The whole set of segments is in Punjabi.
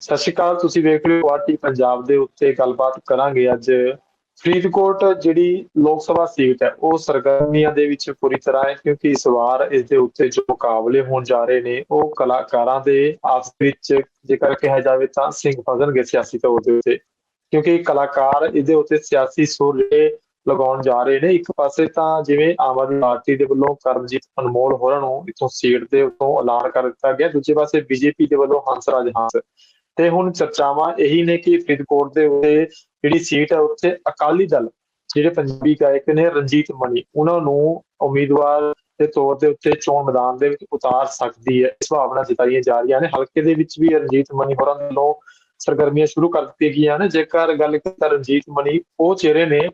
ਸਤਿ ਸ਼੍ਰੀ ਅਕਾਲ, ਤੁਸੀਂ ਵੇਖ ਰਹੇ ਹੋ ਆਰਟੀ ਪੰਜਾਬ ਦੇ ਉੱਤੇ ਗੱਲਬਾਤ ਕਰਾਂਗੇ ਅੱਜ। ਫਰੀਦਕੋਟ ਜਿਹੜੀ ਲੋਕ ਸਭਾ ਸੀਟ ਹੈ, ਉਹ ਸਰਗਰਮੀਆਂ ਦੇ ਵਿੱਚ ਪੂਰੀ ਤਰ੍ਹਾਂ ਹੈ, ਕਿਉਂਕਿ ਇਸ ਵਾਰ ਇਸ ਦੇ ਉੱਤੇ ਜੋ ਮੁਕਾਬਲੇ ਹੋਣ ਜਾ ਰਹੇ ਨੇ, ਉਹ ਕਲਾਕਾਰਾਂ ਦੇ ਆਪਸ ਵਿੱਚ ਜੇਕਰ ਕਿਹਾ ਜਾਵੇ ਤਾਂ ਸਿੰਘ ਫਸਣਗੇ ਸਿਆਸੀ ਤੌਰ ਦੇ ਉੱਤੇ। ਕਿਉਂਕਿ ਕਲਾਕਾਰ ਇਹਦੇ ਉੱਤੇ ਸਿਆਸੀ ਸੋਲੇ ਲਗਾਉਣ ਜਾ ਰਹੇ ਨੇ, ਇੱਕ ਪਾਸੇ ਤਾਂ ਜਿਵੇਂ ਆਮ ਆਦਮੀ ਪਾਰਟੀ ਦੇ ਵੱਲੋਂ ਕਰਮਜੀਤ ਅਨਮੋਲ ਹੋਰਾਂ ਨੂੰ ਇਥੋਂ ਸੀਟ ਦੇ ਉੱਤੋਂ ਐਲਾਨ ਕਰ ਦਿੱਤਾ ਗਿਆ, ਦੂਜੇ ਪਾਸੇ ਬੀਜੇਪੀ ਦੇ ਵੱਲੋਂ ਹੰਸਰਾਜ ਹੰਸ। ਤੇ ਹੁਣ ਚਰਚਾਵਾਂ ਇਹੀ ਨੇ ਕਿ ਫਰੀਦਕੋਟ ਦੇ ਉੱਤੇ ਜਿਹੜੀ ਸੀਟ ਹੈ ਉੱਥੇ ਅਕਾਲੀ ਦਲ ਜਿਹੜੇ ਪੰਜਾਬੀ ਗਾਇਕ ਨੇ ਰਣਜੀਤ ਮਣੀ ਉਹਨਾਂ ਨੂੰ ਉਮੀਦਵਾਰ ਦੇ ਤੌਰ ਦੇ ਉੱਤੇ ਚੋਣ ਮੈਦਾਨ ਦੇ ਵਿੱਚ ਉਤਾਰ ਸਕਦੀ ਹੈ। ਇਸ ਭਾਵਨਾ ਜਤਾਈਆਂ ਜਾ ਰਹੀਆਂ ਨੇ। ਹਲਕੇ ਦੇ ਵਿੱਚ ਵੀ ਰਣਜੀਤ ਮਣੀ ਹੋਰਾਂ ਵੱਲੋਂ ਸਰਗਰਮੀਆਂ ਸ਼ੁਰੂ ਕਰ ਦਿੱਤੀਆਂ ਗਈਆਂ ਨੇ। ਜੇਕਰ ਗੱਲ ਕਰੀਏ ਰਣਜੀਤ ਮਣੀ ਉਹ ਚਿਹਰੇ ਨੇ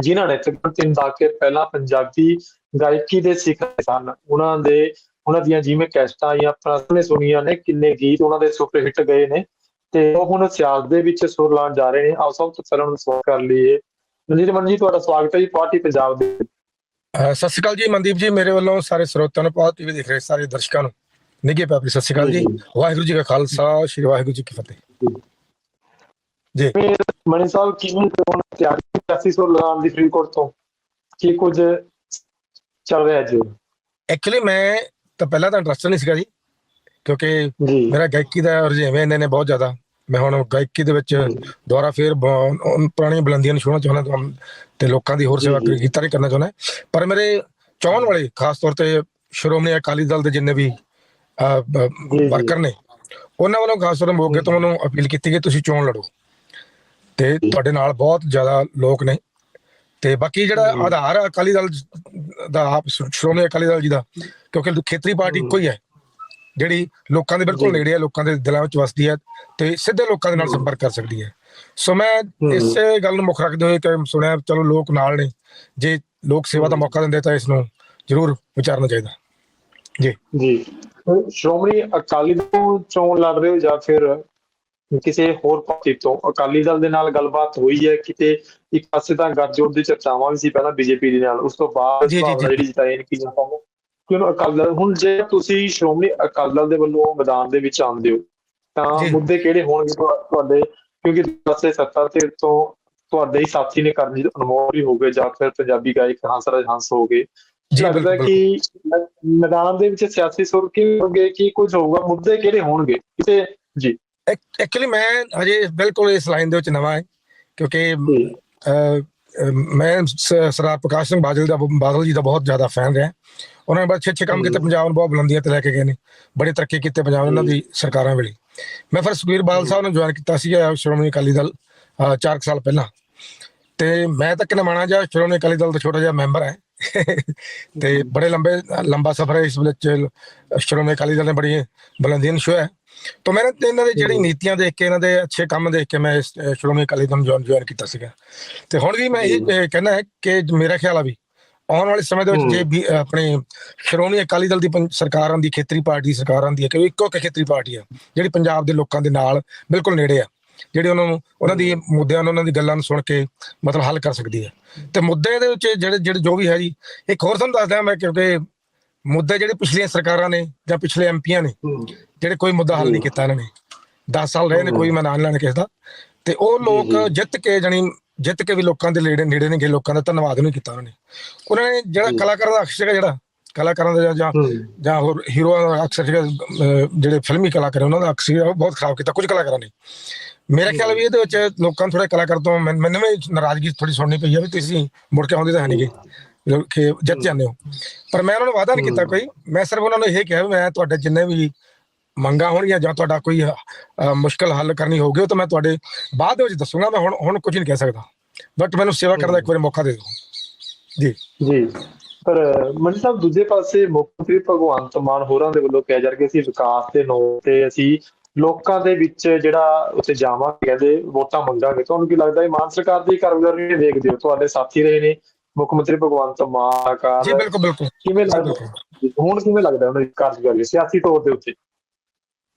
ਜਿਨ੍ਹਾਂ ਨੇ ਤਕਰੀਬਨ ਤਿੰਨ ਦਹਾਕੇ ਪਹਿਲਾਂ ਪੰਜਾਬੀ ਗਾਇਕੀ ਦੇ ਸਿਖਰ ਸਨ। ਉਹਨਾਂ ਦੇ ਉਹਨਾਂ ਦੀਆਂ ਜਿਵੇਂ ਕੈਸਟਾਂ ਆਈਆਂ ਆਪਣਾ ਨੇ ਸੁਣੀਆਂ ਨੇ ਕਿੰਨੇ ਗੀਤ ਉਹਨਾਂ ਦੇ ਸੁਪਰ ਹਿੱਟ ਗਏ ਨੇ ਤੇ ਉਹ ਹੁਣ ਸਿਆਸਤ ਦੇ ਵਿੱਚ ਸੁਰ ਲਾਉਣ ਜਾ ਰਹੇ ਨੇ। ਆਓ ਸਭ ਤੋਂ ਪਹਿਲਾਂ ਉਹਨਾਂ ਨੂੰ ਸਵਾਗਤ ਕਰ ਲਈਏ। ਰਣਜੀਤ ਮਨ ਜੀ ਤੁਹਾਡਾ ਸਵਾਗਤ ਹੈ ਜੀ ਪਾਰਟੀ ਪੰਜਾਬ ਦੇ ਸਤਿ ਸ਼੍ਰੀ ਅਕਾਲ ਜੀ ਮਨਦੀਪ ਜੀ ਮੇਰੇ ਵੱਲੋਂ ਸਾਰੇ ਸਰੋਤਿਆਂ ਨੂੰ ਪਾਤ ਟੀਵੀ ਦੇਖ ਰਹੇ ਸਾਰੇ ਦਰਸ਼ਕਾਂ ਨੂੰ। ਨਿੱਘੇ ਪਿਆਰ ਸਤਿ ਸ਼੍ਰੀ ਅਕਾਲ ਜੀ। ਵਾਹਿਗੁਰੂ ਜੀ ਕਾ ਖਾਲਸਾ ਸ੍ਰੀ ਵਾਹਿਗੁਰੂ ਜੀ ਕੀ ਫਤਿਹ। ਜੀ। ਮਣੀ ਸਾਹਿਬ ਕਿਵੇਂ ਹੁਣ ਤਿਆਰੀ ਸਿਆਸੀ ਸੁਰ ਲਾਉਣ ਦੀ ਫਰੀਦਕੋਟ ਤੋਂ? ਕੀ ਕੁਝ ਚੱਲ ਰਿਹਾ ਜੀ? ਐਕਚੁਅਲੀ ਮੈਂ ਤਾਂ ਪਹਿਲਾਂ ਤਾਂ ਇੰਟਰਸਟ ਨਹੀਂ ਸੀਗਾ ਜੀ ਕਿਉਂਕਿ ਮੇਰਾ ਗਾਇਕੀ ਦਾ ਰੁਝੇਵੇਂ ਇੰਨੇ ਨੇ ਬਹੁਤ ਜ਼ਿਆਦਾ। ਮੈਂ ਹੁਣ ਗਾਇਕੀ ਦੇ ਵਿੱਚ ਦੁਬਾਰਾ ਫੇਰ ਪੁਰਾਣੀਆਂ ਬੁਲੰਦੀਆਂ ਨੂੰ ਛੂਹਣਾ ਚਾਹੁੰਦਾ ਤਾਂ ਲੋਕਾਂ ਦੀ ਹੋਰ ਸੇਵਾ। ਕੀਤਾ ਨਹੀਂ ਕਰਨਾ ਚਾਹੁੰਦਾ। ਪਰ ਮੇਰੇ ਚਾਹਣ ਵਾਲੇ ਖਾਸ ਤੌਰ ਤੇ ਸ਼੍ਰੋਮਣੀ ਅਕਾਲੀ ਦਲ ਦੇ ਜਿੰਨੇ ਵੀ। ਵਰਕਰ ਨੇ ਉਹਨਾਂ ਵੱਲੋਂ ਖਾਸ ਤੌਰ ਤੇ ਮੋਗੇ ਤੋਂ ਮੈਨੂੰ ਅਪੀਲ ਕੀਤੀ ਕਿ ਤੁਸੀਂ ਚੋਣ ਲੜੋ। ਤੇ ਤੁਹਾਡੇ ਨਾਲ ਬਹੁਤ ਜ਼ਿਆਦਾ ਲੋਕ ਨੇ। ਤੇ ਬਾਕੀ ਜਿਹੜਾ। ਆਧਾਰ ਆ ਅਕਾਲੀ ਦਲ ਦਾ ਆਪ ਸ਼੍ਰੋ- ਸ਼੍ਰੋਮਣੀ ਅਕਾਲੀ ਦਲ ਜੀ ਦਾ ਕਿਉਂਕਿ ਖੇਤਰੀ ਪਾਰਟੀ ਇੱਕੋ ਹੀ ਹੈ ਜਿਹੜੀ ਲੋਕਾਂ ਦੇ ਬਿਲਕੁਲ। ਨੇੜੇ ਹੈ ਲੋਕਾਂ ਦੇ ਦਿਲਾਂ ਵਿੱਚ ਵਸਦੀ ਹੈ ਤੇ ਸਿੱਧੇ ਲੋਕਾਂ ਦੇ ਨਾਲ। ਸੰਪਰਕ ਕਰ ਸਕਦੀ ਹੈ ਸੋ ਮੈਂ। ਇਸ ਗੱਲ ਨੂੰ ਮੁੱਖ ਰੱਖਦੇ ਹੋਏ ਕਿ ਸੁਣਿਆ ਚਲੋ ਲੋਕ ਨਾਲ ਨੇ ਜੇ ਲੋਕ ਸੇਵਾ ਦਾ। ਮੌਕਾ ਦਿੰਦੇ ਤਾਂ ਇਸ ਨੂੰ ਜ਼ਰੂਰ ਵਿਚਾਰਨਾ ਚਾਹੀਦਾ ਜੀ ਜੀ ਸ਼੍ਰੋਮਣੀ ਅਕਾਲੀ ਦਲ ਚੋਣ ਲੜ ਰਹੇ ਹੋ ਜਾਂ ਫਿਰ ਕਿਸੇ ਹੋਰ ਪਾਰਟੀ ਤੋਂ। ਅਕਾਲੀ ਦਲ ਦੇ ਨਾਲ ਗੱਲਬਾਤ ਹੋਈ ਹੈ ਕਿਤੇ ਇੱਕ ਪਾਸੇ ਤਾਂ ਗੱਠਜੋੜ ਦੀ ਚਰਚਾਵਾਂ ਵੀ ਸੀ ਪਹਿਲਾਂ ਬੀਜੇਪੀ ਦੇ ਨਾਲ। ਉਸ ਤੋਂ ਬਾਅਦ। ਜਿਹੜੀ ਜਿਤਾਈ ਨੇ ਕੀ ਜਾਂਦਾ ਕਿ ਉਹਨੂੰ ਅਕਾਲੀ ਦਲ? ਹੁਣ ਜੇ ਤੁਸੀਂ ਸ਼੍ਰੋਮਣੀ ਅਕਾਲੀ ਦਲ ਦੇ ਵੱਲੋਂ ਮੈਦਾਨ ਦੇ ਵਿੱਚ ਆਉਂਦੇ ਹੋ ਤਾਂ। ਮੁੱਦੇ ਕਿਹੜੇ ਹੋਣਗੇ ਤੁਹਾ- ਤੁਹਾਡੇ? ਕਿਉਂਕਿ ਪਾਸੇ ਸੱਤਾ ਤੇ ਤੋਂ ਤੁਹਾਡੇ ਹੀ ਸਾਥੀ ਨੇ ਕਰਨੀ ਅਨਮੋਲ ਵੀ ਹੋ ਗਏ ਜਾਂ ਫਿਰ ਪੰਜਾਬੀ ਗਾਇਕ ਹੰਸਰਾਜ ਹੰਸ ਹੋ ਗਏ। ਲੱਗਦਾ ਕਿ ਮੈਦਾਨ ਦੇ ਵਿੱਚ ਸਿਆਸੀ ਸੁਰ ਕਿਵੇਂ ਹੋਣਗੇ ਕੀ ਕੁਝ ਹੋਊਗਾ? ਮੁੱਦੇ ਕਿਹੜੇ ਹੋਣਗੇ? ਕਿਤੇ ਜੀ। ਐਕਚੁਅਲੀ ਮੈਂ ਹਜੇ ਬਿਲਕੁਲ ਇਸ ਲਾਈਨ ਦੇ ਵਿੱਚ ਨਵਾਂ ਹੈ ਕਿਉਂਕਿ ਮੈਂ ਸਰਦਾਰ ਪ੍ਰਕਾਸ਼ ਸਿੰਘ ਬਾਦਲ ਦਾ ਬਾਦਲ ਜੀ ਦਾ ਬਹੁਤ ਜ਼ਿਆਦਾ ਫੈਨ ਰਿਹਾ। ਉਹਨਾਂ ਨੇ ਬੜੇ ਅੱਛੇ ਅੱਛੇ ਕੰਮ ਕੀਤੇ। ਪੰਜਾਬ ਨੂੰ ਬਹੁਤ ਬੁਲੰਦੀਆਂ ਤੇ ਲੈ ਕੇ ਗਏ ਨੇ। ਬੜੇ ਤਰੱਕੀ ਕੀਤੇ ਪੰਜਾਬ ਉਹਨਾਂ ਦੀ ਸਰਕਾਰਾਂ ਵੇਲੇ। ਮੈਂ ਫਿਰ ਸੁਖਬੀਰ ਬਾਦਲ ਸਾਹਿਬ ਨੂੰ ਜੁਆਇਨ ਕੀਤਾ ਸੀ ਸ਼੍ਰੋਮਣੀ ਅਕਾਲੀ ਦਲ 4 ਸਾਲ ਪਹਿਲਾਂ। ਤੇ ਮੈਂ ਤਾਂ ਕਿਨੇ ਮਾਣਾ ਜਾ ਸ਼੍ਰੋਮਣੀ ਅਕਾਲੀ ਦਲ ਦਾ ਛੋਟਾ ਜਿਹਾ ਮੈਂਬਰ ਹੈ। ਤੇ ਬੜੇ ਲੰਬੇ ਲੰਬਾ ਸਫ਼ਰ ਹੈ ਇਸ ਵਿੱਚ। ਸ਼੍ਰੋਮਣੀ ਅਕਾਲੀ ਦਲ ਨੇ ਬੜੀ ਬੁਲੰਦੀਆਂ ਨੂੰ ਛੂਹਿਆ। ਤਾਂ ਮੈਂ ਇਹਨਾਂ ਦੇ ਜਿਹੜੀ। ਨੀਤੀਆਂ ਦੇਖ ਕੇ ਇਹਨਾਂ ਦੇ ਅੱਛੇ ਕੰਮ ਦੇਖ ਕੇ ਮੈਂ ਸ਼੍ਰੋਮਣੀ ਅਕਾਲੀ ਦਲ ਨੂੰ ਜੁਆਇਨ ਜੁਆਇਨ ਕੀਤਾ ਸੀਗਾ ਤੇ ਹੁਣ ਵੀ ਮੈਂ ਇਹ ਕਹਿਣਾ ਹੈ ਕਿ ਮੇਰਾ ਖਿਆਲ ਆ ਵੀ ਆਉਣ ਵਾਲੇ ਸਮੇਂ ਦੇ ਵਿੱਚ। ਜੇ ਵੀ ਆਪਣੇ ਸ਼੍ਰੋਮਣੀ ਅਕਾਲੀ ਦਲ ਦੀ ਸਰਕਾਰਾਂ ਦੀ ਖੇਤਰੀ ਪਾਰਟੀ ਸਰਕਾਰਾਂ ਦੀ ਹੈ ਕਿ ਇੱਕੋ ਇੱਕ ਖੇਤਰੀ ਪਾਰਟੀ ਆ ਜਿਹੜੀ ਪੰਜਾਬ ਦੇ ਲੋਕਾਂ ਦੇ ਨਾਲ ਬਿਲਕੁਲ ਨੇੜੇ ਆ ਜਿਹੜੇ ਉਹਨਾਂ ਨੂੰ ਉਹਨਾਂ ਦੀ ਮੁੱਦਿਆਂ ਨੂੰ ਉਹਨਾਂ ਦੀ ਗੱਲਾਂ ਨੂੰ ਸੁਣ ਕੇ ਮਤਲਬ ਹੱਲ ਕਰ ਸਕਦੀ ਹੈ ਤੇ ਮੁੱਦੇ ਦੇ ਵਿੱਚ ਜਿਹੜੇ ਜਿਹੜੇ ਜੋ ਵੀ ਹੈ ਜੀ ਇੱਕ ਹੋਰ ਤੁਹਾਨੂੰ ਦੱਸਦਾ ਮੈਂ ਕਿਉਂਕਿ ਮੁੱਦੇ ਜਿਹੜੇ ਪਿਛਲੀਆਂ ਸਰਕਾਰਾਂ ਨੇ ਜਾਂ ਪਿਛਲੇ ਐਮਪੀਆਂ ਨੇ ਜਿਹੜੇ ਕੋਈ ਮੁੱਦਾ ਹੱਲ ਨਹੀਂ। ਕੀਤਾ ਇਹਨਾਂ ਨੇ। 10 ਸਾਲ ਰਹੇ ਨੇ ਕੋਈ ਮੈਂ ਨਾਂ ਨੀ ਲੈਣਾ ਕਿਸੇ ਦਾ। ਤੇ ਉਹ ਲੋਕ। ਜਿੱਤ ਕੇ ਜਾਣੀ ਜਿੱਤ ਕੇ ਵੀ ਲੋਕਾਂ ਦੇ ਨੇੜੇ ਨੇੜੇ ਨੇ ਗਏ ਲੋਕਾਂ ਦਾ ਧੰਨਵਾਦ ਨਹੀਂ ਕੀਤਾ ਉਹਨਾਂ ਨੇ। ਉਹਨਾਂ ਨੇ ਜਿਹੜਾ। ਕਲਾਕਾਰਾਂ ਦਾ ਅਕਸ ਸੀਗਾ ਜਿਹੜਾ ਕਲਾਕਾਰਾਂ ਦਾ ਜਾਂ- ਜਾਂ ਹੋਰ ਹੀਰੋਆਂ ਦਾ ਅਕਸਰ ਜਿਹੜਾ ਫਿਲਮੀ ਕਲਾਕਾਰ ਉਹਨਾਂ ਦਾ ਅਕਸ ਸੀਗਾ, ਉਹ ਬਹੁਤ ਖਰਾਬ ਕੀਤਾ ਕੁਝ ਕਲਾਕਾਰਾਂ ਨੇ। ਮੇਰਾ ਖਿਆਲ ਵੀ ਇਹਦੇ ਵਿੱਚ ਲੋਕਾਂ ਥੋੜਾ ਕਲਾਕਾਰ ਤੋਂ ਮੈਨ- ਮੈਨੂੰ ਵੀ ਨਾਰਾਜ਼ਗੀ ਥੋੜੀ ਸੁਣਨੀ ਪਈ ਆ ਵੀ ਤੁਸੀਂ ਮੁੜ ਕੇ ਆਉਂਦੇ ਤਾਂ ਹੈ ਨਹੀਂਗੇ ਕਿ ਜਿੱਤ ਜਾਂਦੇ ਹੋ। ਪਰ ਮੈਂ ਉਹਨਾਂ ਨੂੰ ਵਾਅਦਾ ਨਹੀਂ ਕੀਤਾ। ਕੋਈ। ਮੈਂ ਸਿਰਫ ਉਹਨਾਂ ਨੂੰ ਇਹ ਕਿਹਾ ਵੀ ਮੈਂ ਤੁਹਾਡੇ ਜਿੰਨੇ ਵੀ ਮੰਗਾਂ ਹੋਣਗੀਆਂ ਜਾਂ ਤੁਹਾਡਾ ਕੋਈ ਮੁਸ਼ਕਲ ਹੱਲ ਕਰਨੀ ਹੋਊਗੀ ਉਹ ਤਾਂ ਮੈਂ ਤੁਹਾਡੇ ਬਾਅਦ ਵਿੱਚ ਦੱਸੂਗਾ। ਮੈਂ ਹੁਣ ਹੁਣ ਕੁਝ ਨਹੀਂ ਕਹਿ ਸਕਦਾ। ਬਟ ਮੈਨੂੰ ਸੇਵਾ ਕਰਨ ਦਾ ਇੱਕ ਵਾਰੀ ਮੌਕਾ ਦੇ ਦਿਓ। ਜੀ। ਜੀ। ਪਰ ਮਨ ਸਾਹਿਬ ਦੂਜੇ ਪਾਸੇ ਮੁੱਖ ਮੰਤਰੀ ਭਗਵੰਤ ਮਾਨ ਹੋਰਾਂ ਦੇ ਵੱਲੋਂ ਕਿਹਾ ਜਾ ਰਿਹਾ ਕਿ ਅਸੀਂ ਵਿਕਾਸ ਦੇ ਨਾਂ ਤੇ ਅਸੀਂ ਲੋਕਾਂ ਦੇ ਵਿੱਚ ਜਿਹੜਾ ਉੱਥੇ ਜਾਵਾਂਗੇ ਕਹਿੰਦੇ ਵੋਟਾਂ ਮੰਗਾਂਗੇ। ਤੁਹਾਨੂੰ ਕੀ ਲੱਗਦਾ ਹੈ ਮਾਨ ਸਰਕਾਰ ਦੀ ਕਾਰਗੁਜ਼ਾਰੀ ਦੇਖਦੇ ਹੋ? ਤੁਹਾਡੇ ਸਾਥੀ ਰਹੇ ਨੇ ਮੁੱਖ ਮੰਤਰੀ ਭਗਵੰਤ ਮਾਨ ਕਾਰ ਜੀ ਬਿਲਕੁਲ ਬਿਲਕੁਲ। ਕਿਵੇਂ ਲੱਗਦਾ? ਹੁਣ ਕਿਵੇਂ ਲੱਗਦਾ ਉਹਨਾਂ ਦੀ ਕਾਰਗੁਜ਼ਾਰੀ ਸਿਆਸੀ ਤੌਰ ਦੇ ਉੱਤੇ?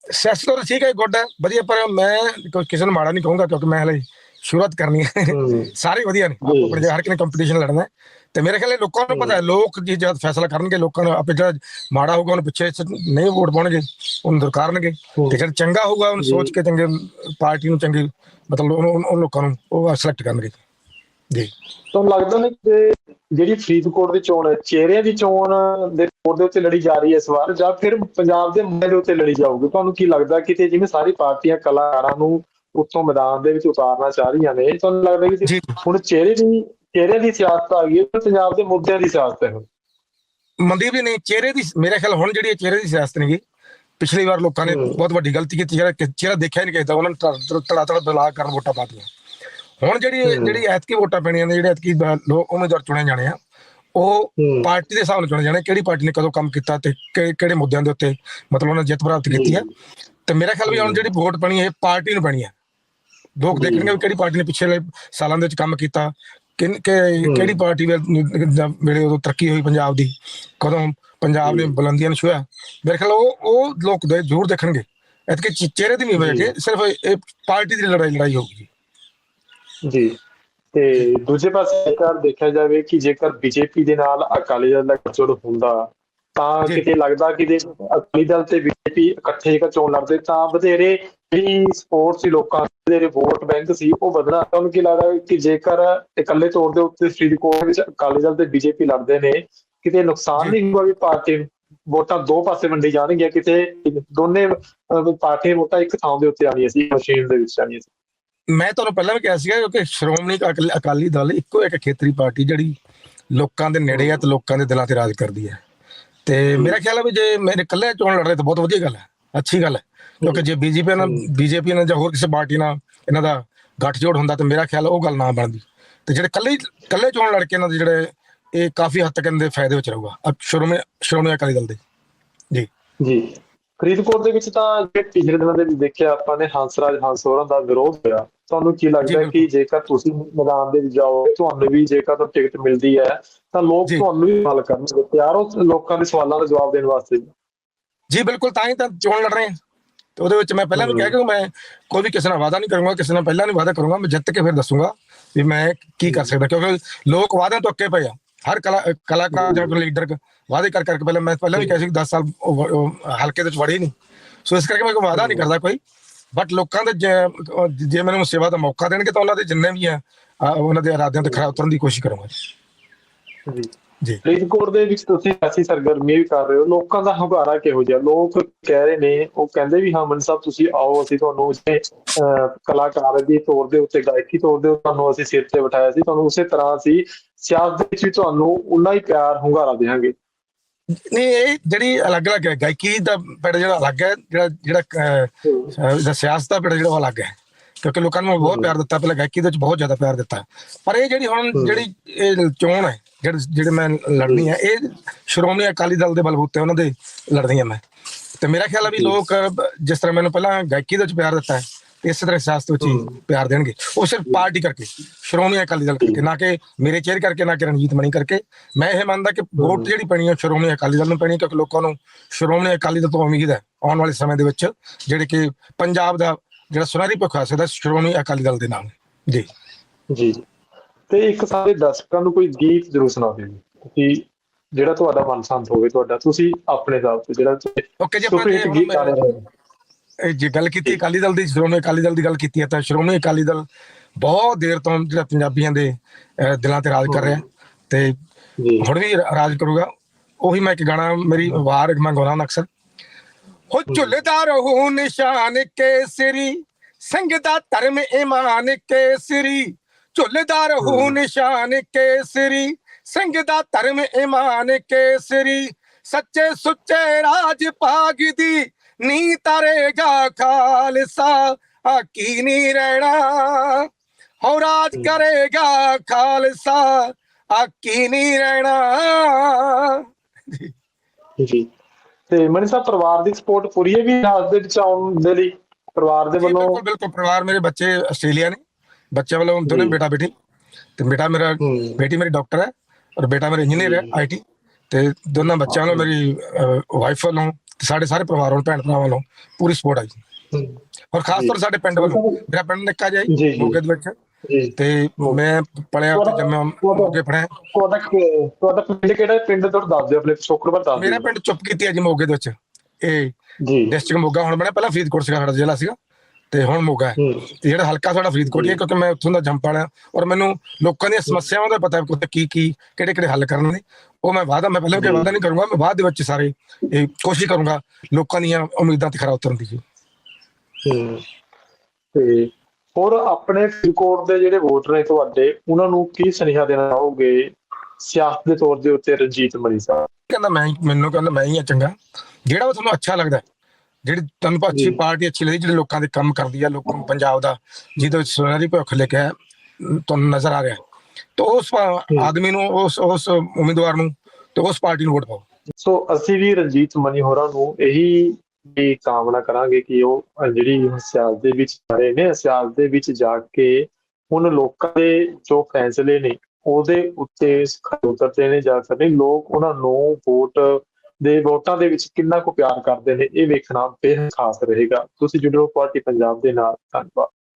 ਸਿਆਸਤ ਤਾਂ ਠੀਕ ਹੈ ਗੁੱਡ ਹੈ ਵਧੀਆ ਪਰ ਮੈਂ ਕੋਈ ਕਿਸੇ ਨੂੰ ਮਾੜਾ ਨਹੀਂ ਕਹੂੰਗਾ ਕਿਉਂਕਿ ਮੈਂ ਹਲੇ ਸ਼ੁਰੂਆਤ ਕਰਨੀ ਹੈ। ਸਾਰੇ ਵਧੀਆ ਨੇ। ਆਪਣੇ ਹਰ ਕਿਨੇ ਕੰਪੀਟੀਸ਼ਨ ਲੜਨਾ ਹੈ। ਤੇ ਮੇਰੇ ਖਿਆਲ ਇਹ ਲੋਕਾਂ ਨੂੰ ਪਤਾ ਹੈ ਲੋਕ ਜੀ ਜਦ ਫੈਸਲਾ ਕਰਨਗੇ ਲੋਕਾਂ ਨੂੰ ਆਪੇ ਜਿਹੜਾ ਮਾੜਾ ਹੋਊਗਾ ਉਹਨੂੰ ਪਿੱਛੇ ਨਹੀਂ ਵੋਟ ਪਾਉਣਗੇ ਉਹਨੂੰ ਦੁਰਕਾਰਨਗੇ। ਤੇ ਜਿਹੜਾ ਚੰਗਾ ਹੋਊਗਾ ਉਹਨੂੰ। ਸੋਚ ਕੇ ਚੰਗੇ ਪਾਰਟੀ ਨੂੰ ਚੰਗੀ ਮਤਲਬ ਉਹ ਲੋਕਾਂ ਨੂੰ ਉਹ ਸਿਲੈਕਟ ਕਰਨਗੇ। ਜੀ। ਤੁਹਾਨੂੰ ਲੱਗਦਾ ਨਹੀਂ ਕਿ ਜਿਹੜੀ ਫਰੀਦਕੋਟ ਦੀ ਚੋਣ ਹੈ ਚਿਹਰਿਆਂ ਦੀ ਚੋਣ ਦੇ ਤੌਰ ਦੇ ਉੱਤੇ ਲੜੀ ਜਾ ਰਹੀ ਹੈ ਇਸ ਵਾਰ ਜਾਂ ਫਿਰ ਪੰਜਾਬ ਦੇ ਮੁੱਦੇ ਦੇ ਉੱਤੇ ਲੜੀ ਜਾਊਗੀ? ਤੁਹਾਨੂੰ ਕੀ ਲੱਗਦਾ ਕਿ ਤੇ ਜਿਵੇਂ ਸਾਰੀ ਪਾਰਟੀਆਂ ਕਲਾਕਾਰਾਂ ਨੂੰ ਉੱਤੋਂ ਮੈਦਾਨ ਦੇ ਵਿੱਚ ਉਤਾਰਨਾ ਚਾਹ ਰਹੀਆਂ ਨੇ ਤੁਹਾਨੂੰ ਲੱਗਦਾ ਕਿ ਹੁਣ ਚਿਹਰੇ ਦੀ ਚਿਹਰੇ ਦੀ ਸਿਆਸਤ ਆ ਗਈ ਹੈ ਪੰਜਾਬ ਦੇ ਮੁੱਦਿਆਂ ਦੀ ਸਿਆਸਤ ਹੈ ਹੁਣ? ਮਨਦੀਪ ਜੀ ਨੇ ਚਿਹਰੇ ਦੀ ਮੇਰੇ ਖਿਆਲ ਹੁਣ ਜਿਹੜੀ ਚਿਹਰੇ ਦੀ ਸਿਆਸਤ ਨਹੀਂ ਗਈ। ਪਿਛਲੀ ਵਾਰ ਲੋਕਾਂ ਨੇ। ਬਹੁਤ ਵੱਡੀ ਗਲਤੀ ਕੀਤੀ ਜਿਹੜਾ ਚਿਹਰਾ ਦੇਖਿਆ ਨਹੀਂ ਕਿਸੇ ਦਾ ਉਹਨਾਂ ਨੇ ਤੜਾ ਤੜਾ ਬਲਾ ਕਰਨ ਵੋਟਾਂ ਪਾਤੀਆਂ ਹੁਣ ਜਿਹੜੀ। ਜਿਹੜੀ ਐਤਕੀ ਵੋਟਾਂ ਪੈਣੀਆਂ ਨੇ ਜਿਹੜੇ ਐਤਕੀ ਲੋਕ ਉਮੀਦਵਾਰ ਚੁਣੇ ਜਾਣੇ ਆ ਉਹ। ਪਾਰਟੀ ਦੇ ਹਿਸਾਬ ਨਾਲ ਚੁਣੇ ਜਾਣੇ ਕਿਹੜੀ ਪਾਰਟੀ ਨੇ ਕਦੋਂ ਕੰਮ ਕੀਤਾ ਤੇ ਕਿਹੜੇ ਮੁੱਦਿਆਂ ਦੇ ਉੱਤੇ ਮਤਲਬ ਉਹਨਾਂ ਨੇ ਜਿੱਤ ਪ੍ਰਾਪਤ ਕੀਤੀ ਹੈ ਤੇ ਮੇਰਾ ਖਿਆਲ ਵੀ ਹੁਣ ਜਿਹੜੀ ਵੋਟ ਬਣੀ ਹੈ ਇਹ ਪਾਰਟੀ ਨੂੰ ਬਣੀ ਹੈ ਲੋਕ। ਦੇਖਣਗੇ ਕਿਹੜੀ ਪਾਰਟੀ ਨੇ ਪਿਛਲੇ ਸਾਲਾਂ ਦੇ ਵਿੱਚ ਕੰਮ ਕੀਤਾ ਕਿ- ਕਿਹੜੀ ਪਾਰਟੀ ਵੇਲੇ ਉਦੋਂ ਤਰੱਕੀ ਹੋਈ ਪੰਜਾਬ ਦੀ ਕਦੋਂ ਪੰਜਾਬ ਨੇ। ਬੁਲੰਦੀਆਂ ਨੂੰ ਛੂਇਆ ਮੇਰੇ ਖਿਆਲ ਉਹ ਉਹ ਲੋਕ ਦੇ ਜ਼ਰੂਰ ਦੇਖਣਗੇ ਇਤਕੇ ਚਿਹਰੇ ਦੀ ਨਹੀਂ ਹੋਇਆ ਕਿ ਸਿਰਫ ਇਹ ਪਾਰਟੀ ਦੀ ਲੜਾਈ ਲੜਾਈ ਹੋਊਗੀ ਜੀ ਤੇ ਦੂਜੇ ਪਾਸੇ ਜੇਕਰ ਦੇਖਿਆ ਜਾਵੇ ਕਿ ਜੇਕਰ ਬੀਜੇਪੀ ਦੇ ਨਾਲ ਅਕਾਲੀ ਦਲ ਦਾ ਗੱਠਜੋੜ ਹੁੰਦਾ ਤਾਂ। ਕਿਤੇ ਲੱਗਦਾ ਕਿ ਜੇ ਅਕਾਲੀ ਦਲ ਤੇ ਬੀਜੇਪੀ ਇਕੱਠੇ ਜੇਕਰ ਚੋਣ ਲੜਦੇ ਤਾਂ ਬਥੇਰੇ ਜਿਹੜੀ ਸਪੋਰਟ ਸੀ ਲੋਕਾਂ ਦੇ ਵੋਟ ਬੈਂਕ ਸੀ ਉਹ ਵਧਣਾ ਤੁਹਾਨੂੰ ਕੀ ਲੱਗਦਾ ਕਿ ਜੇਕਰ ਇਕੱਲੇ ਤੌਰ ਦੇ ਉੱਤੇ ਫਰੀਦਕੋਟ ਵਿੱਚ ਅਕਾਲੀ ਦਲ ਤੇ ਬੀਜੇਪੀ ਲੜਦੇ ਨੇ ਕਿਤੇ ਨੁਕਸਾਨ। ਨਹੀਂ ਹੋਊਗਾ ਵੀ ਪਾਰਟੀ? ਵੋਟਾਂ ਦੋ ਪਾਸੇ ਵੰਡੀ ਜਾਣਗੀਆਂ ਕਿਤੇ ਦੋਨੇ ਅਹ, ਪਾਰਟੀਆਂ ਵੋਟਾਂ ਇੱਕ ਥਾਂ ਦੇ ਉੱਤੇ ਆਣੀਆਂ ਸੀ ਮਸ਼ੀਨ ਦੇ ਵਿੱਚ ਆਣੀਆਂ ਸੀ ਮੈਂ ਤੁਹਾਨੂੰ ਪਹਿਲਾਂ ਵੀ ਕਿਹਾ ਸੀਗਾ ਕਿ ਸ਼੍ਰੋਮਣੀ ਅਕਾਲੀ ਦਲ ਇੱਕੋ ਇੱਕ ਖੇਤਰੀ ਪਾਰਟੀ ਜਿਹੜੀ ਲੋਕਾਂ ਦੇ ਨੇੜੇ ਆ ਤੇ ਲੋਕਾਂ ਦੇ ਦਿਲਾਂ ਤੇ ਰਾਜ ਕਰਦੀ ਹੈ ਤੇ ਮੇਰਾ ਖਿਆਲ ਹੈ ਵੀ ਜੇ ਮੇਰੇ ਇਕੱਲੇ ਚੋਣ ਲੜ ਰਹੇ ਤਾਂ ਬਹੁਤ ਵਧੀਆ ਗੱਲ ਹੈ ਅੱਛੀ ਗੱਲ ਹੈ ਕਿਉਂਕਿ ਜੇ ਬੀਜੇਪੀ ਨਾਲ ਬੀਜੇਪੀ ਨਾਲ ਜਾਂ ਹੋਰ ਕਿਸੇ ਪਾਰਟੀ ਨਾਲ ਇਹਨਾਂ ਦਾ ਗੱਠਜੋੜ ਹੁੰਦਾ ਤਾਂ ਮੇਰਾ ਖਿਆਲ ਉਹ ਗੱਲ ਨਾ ਬਣਦੀ। ਤੇ ਜਿਹੜੇ ਇਕੱਲੇ ਇਕੱਲੇ ਚੋਣ ਲੜ ਕੇ ਇਹਨਾਂ ਦੇ ਜਿਹੜੇ ਇਹ ਕਾਫੀ ਹੱਦ ਤੱਕ ਇਹਨਾਂ ਦੇ ਫਾਇਦੇ ਵਿੱਚ ਰਹੂਗਾ। ਅਬ ਸ਼੍ਰੋਮਣੀ ਸ਼੍ਰੋਮਣੀ ਅਕਾਲੀ ਦਲ ਦੇ। ਜੀ। ਜੀ। ਫਰੀਦਕੋਟ ਦੇ ਵਿੱਚ ਤਾਂ ਜੇ ਪਿਛਲੇ ਦਿਨਾਂ ਦੇ ਵਿੱਚ ਦੇਖਿਆ ਆਪਾਂ ਨੇ ਹੰਸਰਾਜ ਹੰਸ ਹੋਰਾਂ ਦਾ ਵਿਰੋਧ ਹੋਇਆ। ਤੁਹਾਨੂੰ ਕੀ ਲੱਗਦਾ ਕਿ ਜੇਕਰ ਤੁਸੀਂ ਮੈਦਾਨ ਦੇ ਵਿੱਚ ਜਾਓ ਤੁਹਾਨੂੰ ਵੀ ਜੇਕਰ ਤੁਹਾਨੂੰ ਟਿਕਟ ਮਿਲਦੀ ਹੈ ਤਾਂ ਲੋਕ। ਤੁਹਾਨੂੰ ਵੀ ਸਵਾਲ ਕਰਨਗੇ ਤਿਆਰ ਹੋ ਲੋਕਾਂ ਦੇ ਸਵਾਲਾਂ ਦਾ ਜਵਾਬ ਦੇਣ ਵਾਸਤੇ ਜੀ ਬਿਲਕੁਲ ਤਾਂ ਹੀ ਤਾਂ ਚੋਣ ਲੜ ਰਹੇ ਹਾਂ। ਤੇ ਉਹਦੇ ਵਿੱਚ ਮੈਂ ਪਹਿਲਾਂ ਵੀ ਕਿਹਾ ਕਿ ਮੈਂ ਕੋਈ ਵੀ ਕਿਸੇ ਨਾਲ ਵਾਅਦਾ ਨਹੀਂ ਕਰੂੰਗਾ ਕਿਸੇ ਨਾਲ ਪਹਿਲਾਂ ਨਹੀਂ ਵਾਅਦਾ ਕਰੂੰਗਾ ਮੈਂ ਜਿੱਤ ਕੇ ਫਿਰ ਦੱਸੂੰਗਾ ਵੀ ਮੈਂ ਕੀ ਕਰ ਸਕਦਾ ਕਿਉਂਕਿ ਲੋਕ ਵਾਅਦਿਆਂ ਤੋਂ ਅੱਕੇ ਪਏ ਆ। ਹਰ ਕਲਾ ਕਲਾਕਾਰ ਜਾਂ ਲੀਡਰ ਵਾਅਦੇ ਕਰ ਕਰਕੇ ਪਹਿਲਾਂ ਮੈਂ ਪਹਿਲਾਂ ਵੀ ਕਿਹਾ ਸੀ ਕਿ 10 ਸਾਲ ਹਲਕੇ ਦੇ ਵਿੱਚ ਵੜੇ ਨਹੀਂ। ਸੋ ਇਸ ਕਰਕੇ ਮੈਂ ਕੋਈ ਵਾਅਦਾ ਨਹੀਂ ਕਰਦਾ ਕੋਈ। ਬਟ ਲੋਕਾਂ ਦੇ ਜੇ- ਮੈਨੂੰ ਸੇਵਾ ਦਾ ਮੌਕਾ ਦੇਣਗੇ ਤਾਂ ਉਹਨਾਂ ਦੇ ਜਿੰਨੇ ਵੀ ਆ ਉਹਨਾਂ ਦੇ ਇਰਾਦਿਆਂ ਤੇ ਖਰਾ ਉਤਰਨ ਦੀ ਕੋਸ਼ਿਸ਼ ਕਰੂੰਗਾ ਜੀ। ਜੀ। ਫਰੀਦਕੋਟ ਦੇ ਵਿੱਚ ਤੁਸੀਂ ਐਸੀ ਸਰਗਰਮੀ ਵੀ ਕਰ ਰਹੇ ਹੋ। ਲੋਕਾਂ ਦਾ ਹੰਗਾਰਾ ਕਿਹੋ ਜਿਹਾ? ਲੋਕ ਕਹਿ ਰਹੇ ਨੇ ਉਹ ਕਹਿੰਦੇ ਵੀ ਹਾਂ ਮਨ ਸਾਹਿਬ ਤੁਸੀਂ ਆਓ ਅਸੀਂ ਤੁਹਾਨੂੰ ਉਸੇ ਕਲਾਕਾਰ ਦੀ ਤੌਰ ਦੇ ਉੱਤੇ ਗਾਇਕੀ ਤੌਰ ਦੇ ਉੱਤੇ ਤੁਹਾਨੂੰ ਅਸੀਂ ਸਿਰ ਤੇ ਬਿਠਾਇਆ ਸੀ। ਤੁਹਾਨੂੰ ਉਸੇ ਤਰ੍ਹਾਂ ਅਸੀਂ ਸਿਆਸਤ ਦੇ ਵਿੱਚ ਵੀ ਤੁਹਾਨੂੰ ਉਨਾ ਹੀ ਪਿਆਰ ਹੰਗਾਰਾ ਦੇਵਾਂਗੇ ਨਹੀਂ ਇਹ ਜਿਹੜੀ ਅਲੱਗ-ਅਲੱਗ ਹੈ ਗਾਇਕੀ ਦਾ ਪਿੰਡ ਜਿਹੜਾ ਅਲੱਗ ਹੈ ਜਿਹੜਾ ਜਿਹੜਾ ਸਿਆਸਤ ਦਾ ਪਿੰਡ ਜਿਹੜਾ ਉਹ ਅਲੱਗ ਹੈ। ਕਿਉਂਕਿ ਲੋਕਾਂ ਨੂੰ ਬਹੁਤ ਪਿਆਰ ਦਿੱਤਾ ਪਹਿਲਾਂ ਗਾਇਕੀ ਦੇ ਵਿੱਚ ਬਹੁਤ ਜ਼ਿਆਦਾ ਪਿਆਰ ਦਿੱਤਾ। ਪਰ ਇਹ ਜਿਹੜੀ ਹੁਣ ਜਿਹੜੀ ਇਹ ਚੋਣ ਹੈ ਜਿਹੜੇ ਜਿਹੜੇ ਮੈਂ ਲੜਨੀ ਹੈ ਇਹ ਸ਼੍ਰੋਮਣੀ ਅਕਾਲੀ ਦਲ ਦੇ ਬਲਬੂਤੇ ਉਹਨਾਂ ਦੇ ਲੜਨੀ ਹੈ ਮੈਂ। ਤੇ ਮੇਰਾ ਖਿਆਲ ਹੈ ਵੀ ਲੋਕ ਜਿਸ ਤਰ੍ਹਾਂ ਮੈਨੂੰ ਪਹਿਲਾਂ ਗਾਇਕੀ ਦੇ ਵਿੱਚ ਪਿਆਰ ਦਿੱਤਾ ਹੈ ਇਸੇ ਤਰ੍ਹਾਂ ਸਿਆਸਤ ਵਿੱਚ ਹੀ ਪਿਆਰ ਦੇਣਗੇ। ਉਹ ਸਿਰਫ ਪਾਰਟੀ ਕਰਕੇ ਸ਼੍ਰੋਮਣੀ ਅਕਾਲੀ ਦਲ ਕਰਕੇ ਨਾ ਕਿ ਮੇਰੇ ਚਿਹਰੇ ਕਰਕੇ ਨਾ ਕਿ ਰਣਜੀਤ ਮਣੀ ਕਰਕੇ। ਮੈਂ ਇਹ ਮੰਨਦਾ ਕਿ ਵੋਟ ਜਿਹੜੀ ਪੈਣੀ ਹੈ ਸ਼੍ਰੋਮਣੀ ਅਕਾਲੀ ਦਲ ਨੂੰ ਪੈਣੀ ਹੈ ਕਿਉਂਕਿ ਲੋਕਾਂ ਨੂੰ ਸ਼੍ਰੋਮਣੀ ਅਕਾਲੀ ਦਲ ਤੋਂ ਉਮੀਦ ਹੈ ਆਉਣ ਵਾਲੇ ਸਮੇਂ ਦੇ ਵਿੱਚ ਜਿਹੜੇ ਕਿ ਪੰਜਾਬ ਦਾ ਜਿਹੜਾ ਸੁਨਹਿਰੀ ਭੁੱਖ ਹੈ ਸਦਾ ਸ਼੍ਰੋਮਣੀ ਅਕਾਲੀ ਦਲ ਦੇ ਨਾਲ। ਜੀ। ਜੀ। ਤੇ ਇੱਕ ਸਾਰੇ ਦਰਸ਼ਕਾਂ ਨੂੰ ਕੋਈ ਗੀਤ ਜ਼ਰੂਰ ਸੁਣਾ ਦਿਓ ਜੀ? ਤੁਸੀਂ ਜਿਹੜਾ ਤੁਹਾਡਾ ਮਨਪਸੰਦ ਹੋਵੇ ਤੁਹਾਡਾ ਤੁਸੀਂ ਆਪਣੇ ਹਿਸਾਬ ਤੋਂ ਜਿਹੜਾ ਓਕੇ ਜੀ ਆਪਾਂ ਜੇ ਗੱਲ ਕੀਤੀ ਅਕਾਲੀ ਦਲ ਦੀ ਸ਼੍ਰੋਮਣੀ ਅਕਾਲੀ ਦਲ ਦੀ ਗੱਲ ਕੀਤੀ ਹੈ ਤਾਂ ਸ਼੍ਰੋਮਣੀ ਅਕਾਲੀ ਦਲ ਬਹੁਤ ਦੇਰ ਤੋਂ ਜਿਹੜਾ ਪੰਜਾਬੀਆਂ ਦੇ ਦਿਲਾਂ ਤੇ ਰਾਜ ਕਰ ਰਿਹਾ ਤੇ ਹੁਣ ਵੀ ਰਾਜ ਕਰੂਗਾ। ਉਹੀ ਮੈਂ ਇੱਕ ਗਾਣਾ ਮੇਰੀ ਵਾਰ ਮੈਂ ਗਾਉਣਾ ਅਕਸਰ। ਹੋ ਝੁੱਲਦਾਰ ਹੋ ਨਿਸ਼ਾਨ ਕੇਸਰੀ ਸੰਗ ਦਾ ਧਰਮ ਇਮਾਨ ਕੇਸਰੀ। ਝੁੱਲਦਾਰ ਹੋ। ਨਿਸ਼ਾਨ ਕੇਸਰੀ ਸੰਗ ਦਾ ਧਰਮ ਇਮਾਨ ਕੇਸਰੀ। ਸੱਚੇ ਸੁੱਚੇ ਰਾਜ ਭਾਗ ਦੀ ਨੀ ਤਰੇਗਾ ਖਾਲਸਾ ਆਕੀ ਨੀ ਰਹਿਣਾ। ਹੋ ਰਾਜ ਕਰੇਗਾ ਖਾਲਸਾ ਆਕੀ ਨੀ ਰਹਿਣਾ। ਜੀ। ਤੇ ਮਨੀ ਸਾਹਿਬ ਪਰਿਵਾਰ ਦੀ ਸਪੋਰਟ ਪੂਰੀ ਹੈ ਵੀ ਰਾਜ ਦੇ ਵਿੱਚ ਆਉਣ ਦੇ ਲਈ? ਪਰਿਵਾਰ ਦੇ ਵੱਲੋਂ? ਬਿਲਕੁਲ ਬਿਲਕੁਲ। ਪਰਿਵਾਰ ਮੇਰੇ ਬੱਚੇ ਆਸਟ੍ਰੇਲੀਆ ਨੇ। ਬੱਚੇ ਵੱਲੋਂ ਦੋਨੇ। ਬੇਟਾ ਬੇਟੀ ਤੇ ਬੇਟਾ ਮੇਰਾ। ਬੇਟੀ ਮੇਰੀ ਡਾਕਟਰ ਹੈ ਔਰ ਬੇਟਾ ਮੇਰਾ ਇੰਜੀਨੀਅਰ ਹੈ ਆਈਟੀ ਤੇ ਦੋਨਾਂ ਬੱਚਿਆਂ ਵੱਲੋਂ ਮੇਰੀ ਵਾਈਫ ਵੱਲੋਂ ਸਾਡੇ ਸਾਰੇ ਪਰਿਵਾਰ ਵੱਲੋਂ ਭੈਣ ਭਰਾਵਾਂ ਵੱਲੋਂ ਪੂਰੀ ਸਪੋਰਟ ਹੂੰ। ਔਰ ਖਾਸ ਤੌਰ ਸਾਡੇ ਪਿੰਡ ਵੱਲੋਂ। ਮੇਰਾ ਪਿੰਡ ਨਿੱਕਾ ਜਿਹਾ ਹੀ। ਮੋਗੇ ਦੇ ਵਿੱਚ। ਤੇ ਮੈਂ ਪੜਿਆ ਤੇ ਜੰਮਿਆ ਮੋਗੇ ਪੜਿਆ ਤੁਹਾਡਾ ਤੁਹਾਡਾ ਪਿੰਡ ਕਿਹੜਾ ਪਿੰਡ ਤੋਂ ਦੱਸ ਦਿਓ ਆਪਣੇ ਸ਼ੋਕਰ ਬਾਰੇ ਦੱਸ ਮੇਰਾ ਪਿੰਡ ਚੁੱਪ ਕੀਤੀ ਅੱਜ ਮੋਗੇ ਦੇ ਵਿੱਚ। ਇਹ ਜੀ। ਡਿਸਟ੍ਰਿਕਟ ਮੋਗਾ ਹੁਣ ਬਣਿਆ ਪਹਿਲਾਂ ਫਰੀਦਕੋਟ ਸੀਗਾ ਸਾਡਾ ਜ਼ਿਲ੍ਹਾ ਸੀਗਾ। ਤੇ ਹੁਣ ਮੋਗਾ ਹੈ ਹੂੰ। ਤੇ ਜਿਹੜਾ ਹਲਕਾ ਸਾਡਾ ਫਰੀਦਕੋਟ ਹੀ ਹੈ ਕਿਉਂਕਿ ਮੈਂ ਉੱਥੋਂ ਦਾ ਜੰਪ ਵਾਲਿਆ ਔਰ ਮੈਨੂੰ ਲੋਕਾਂ ਦੀਆਂ ਸਮੱਸਿਆਵਾਂ ਦਾ ਪਤਾ ਹੈ ਕਿ ਕੀ ਕੀ ਕਿਹੜੇ ਕਿਹੜੇ ਹੱਲ ਕਰਨੇ ਨੇ। ਉਹ ਮੈਂ ਵਾਅਦਾ ਮੈਂ ਪਹਿਲਾਂ ਕਿ ਵਾਅਦਾ ਨਹੀਂ ਕਰੂੰਗਾ ਮੈਂ ਬਾਅਦ ਦੇ ਵਿੱਚ ਸਾਰੇ ਇਹ ਕੋਸ਼ਿਸ਼ ਕਰੂੰਗਾ ਲੋਕਾਂ ਦੀਆਂ ਉਮੀਦਾਂ ਤੇ ਖਰਾ ਉਤਰਨ ਦੀ ਜੀ। ਹੂੰ। ਤੇ ਹੋਰ ਆਪਣੇ ਫਰੀਦਕੋਟ ਦੇ ਜਿਹੜੇ ਵੋਟਰ ਨੇ ਤੁਹਾਡੇ ਉਹਨਾਂ ਨੂੰ ਕੀ ਸੁਨੇਹਾ ਦੇਣਾ ਚਾਹੋਗੇ ਸਿਆਸਤ ਦੇ ਤੌਰ ਦੇ ਉੱਤੇ ਰਣਜੀਤ ਮਣੀ ਸਾਹਿਬ? ਕਹਿੰਦਾ ਮੈਂ ਹੀ- ਮੈਨੂੰ ਕਹਿੰਦਾ ਮੈਂ ਹੀ ਆ ਚੰਗਾ। ਜਿਹੜਾ ਤੁਹਾਨੂੰ ਅੱਛਾ ਲੱਗਦਾ ਹੈ, ਜਿਹੜੀ ਤੁਹਾਨੂੰ ਅੱਛੀ। ਪਾਰਟੀ ਅੱਛੀ ਲੱਗਦੀ ਜਿਹੜੇ ਲੋਕਾਂ ਦੇ ਕੰਮ ਕਰਦੀ ਆ ਲੋਕਾਂ ਨੂੰ ਪੰਜਾਬ ਦਾ ਜਿਹਦੇ ਵਿੱਚ ਸੁਨਹਿਰੀ ਭੁੱਖ ਲੈ ਕੇ ਅਮ, ਤੁਹਾਨੂੰ ਨਜ਼ਰ ਆ ਰਿਹਾ। ਤਾਂ ਉਸ ਆਦਮੀ ਨੂੰ ਉਸ ਉਸ ਉਮੀਦਵਾਰ ਨੂੰ ਤੇ ਉਸ ਪਾਰਟੀ ਨੂੰ ਵੋਟ ਪਾਓ। ਸੋ ਅਸੀਂ ਵੀ ਰਣਜੀਤ ਮਨੀ ਹੋਰਾਂ ਨੂੰ ਇਹੀ ਵੀ ਕਾਮਨਾ ਕਰਾਂਗੇ ਕਿ ਉਹ ਜਿਹੜੀ ਸਿਆਸਤ ਦੇ ਵਿੱਚ ਖੜੇ ਨੇ ਸਿਆਸਤ ਦੇ ਵਿੱਚ ਜਾ ਕੇ ਹੁਣ ਲੋਕਾਂ ਦੇ ਜੋ ਫੈਸਲੇ ਨੇ ਉਹਦੇ ਉੱਤੇ ਖੜੇ ਉਤਰਦੇ ਨੇ ਜਾ ਸਕਦੇ ਲੋਕ ਉਹਨਾਂ ਨੂੰ ਵੋਟ ਦੇ ਵੋਟਾਂ ਦੇ ਵਿੱਚ ਕਿੰਨਾ ਕੁ ਪਿਆਰ ਕਰਦੇ ਨੇ, ਇਹ ਵੇਖਣਾ ਬੇਹੱਦ ਖਾਸ ਰਹੇਗਾ। ਤੁਸੀਂ ਜੁੜੇ ਰਹੋ ਪਾਰਟੀ ਪੰਜਾਬ ਦੇ ਨਾਲ। ਧੰਨਵਾਦ।